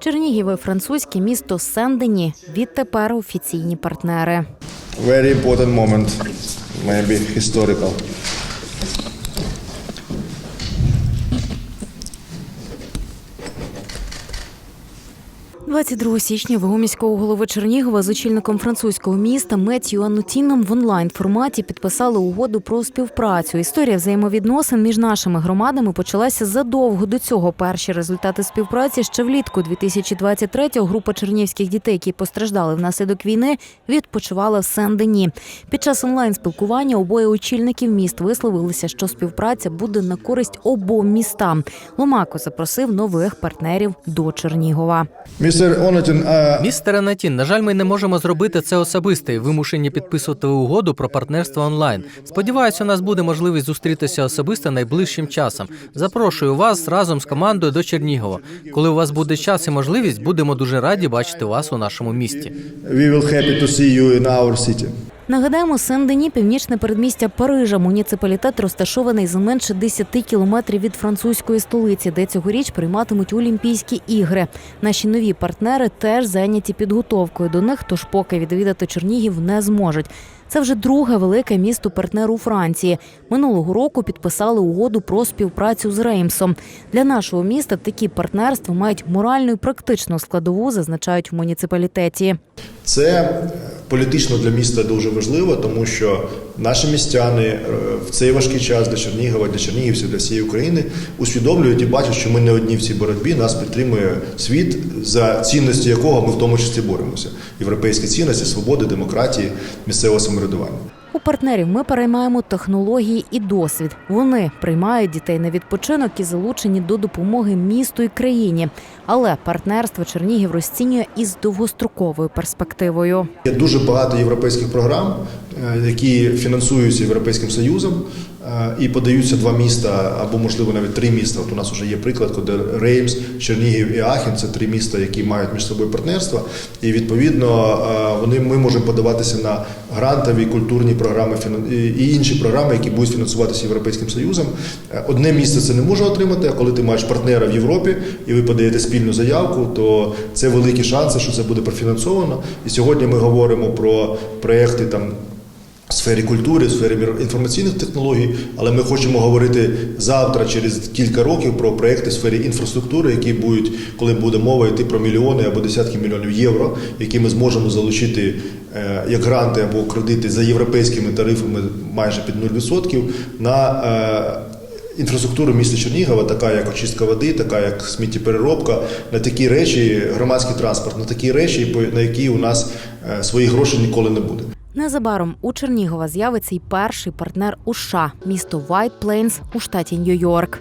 Чернігів і французьке місто Сен-Дені відтепер офіційні партнери. Very important moment, maybe historical. 22 січня вагу міського голови Чернігова з очільником французького міста Меттью Анутіном в онлайн форматі підписали угоду про співпрацю. Історія взаємовідносин між нашими громадами почалася задовго до цього. Перші результати співпраці ще влітку 2023-го група чернігівських дітей, які постраждали внаслідок війни, відпочивала в Сен-Дені. Під час онлайн спілкування обоє очільників міст висловилися, що співпраця буде на користь обом містам. Ломако запросив нових партнерів до Чернігова. Mr. Onotin, uh, Містере Натін, на жаль, ми не можемо зробити це особисто і вимушені підписувати угоду про партнерство онлайн. Сподіваюся, у нас буде можливість зустрітися особисто найближчим часом. Запрошую вас разом з командою до Чернігова. Коли у вас буде час і можливість, будемо дуже раді бачити вас у нашому місті. we will happy to see you in our city. Нагадаємо, Сен-Дені – північне передмістя Парижа. Муніципалітет розташований за менше 10 кілометрів від французької столиці, де цьогоріч прийматимуть Олімпійські ігри. Наші нові партнери теж зайняті підготовкою до них, тож поки відвідати Чернігів не зможуть. Це вже друге велике місто партнер у Франції. Минулого року підписали угоду про співпрацю з Реймсом. Для нашого міста такі партнерства мають моральну і практичну складову, зазначають в муніципалітеті. Це політично для міста дуже важливо, тому що наші містяни е, в цей важкий час для Чернігова, для чернігівців, для всієї України усвідомлюють і бачать, що ми не одні в цій боротьбі. Нас підтримує світ, за цінності якого ми в тому числі боремося. Європейські цінності, свободи, демократії, місцевого самоврядування. Партнерів ми переймаємо технології і досвід. Вони приймають дітей на відпочинок і залучені до допомоги місту і країні. Але партнерство Чернігів розцінює із довгостроковою перспективою. Є дуже багато європейських програм, е, які фінансуються Європейським Союзом і подаються два міста або, можливо, навіть три міста. От у нас вже є приклад, коли Реймс, Чернігів і Ахен це три міста, які мають між собою партнерство. І відповідно е, вони ми можемо подаватися на грантові культурні програми і інші програми, які будуть фінансуватися Європейським Союзом. Е, Одне місце це не може отримати, а коли ти маєш партнера в Європі і ви подаєте спільну заявку, то це великі шанси, що це буде профінансовано. І сьогодні ми говоримо про проекти там. В сфері культури, в сфері інформаційних технологій, але ми хочемо говорити завтра, через кілька років, про проекти в сфері інфраструктури, які будуть, коли буде мова йти про мільйони або десятки мільйонів євро, які ми зможемо залучити е, як гранти або кредити за європейськими тарифами майже під 0% на е, інфраструктуру міста Чернігова, така як очистка води, така як сміттєпереробка, на такі речі, громадський транспорт, на такі речі, на які у нас е, своїх грошей ніколи не буде. Незабаром у Чернігова з'явиться й перший партнер у США – місто White Plains у штаті Нью-Йорк.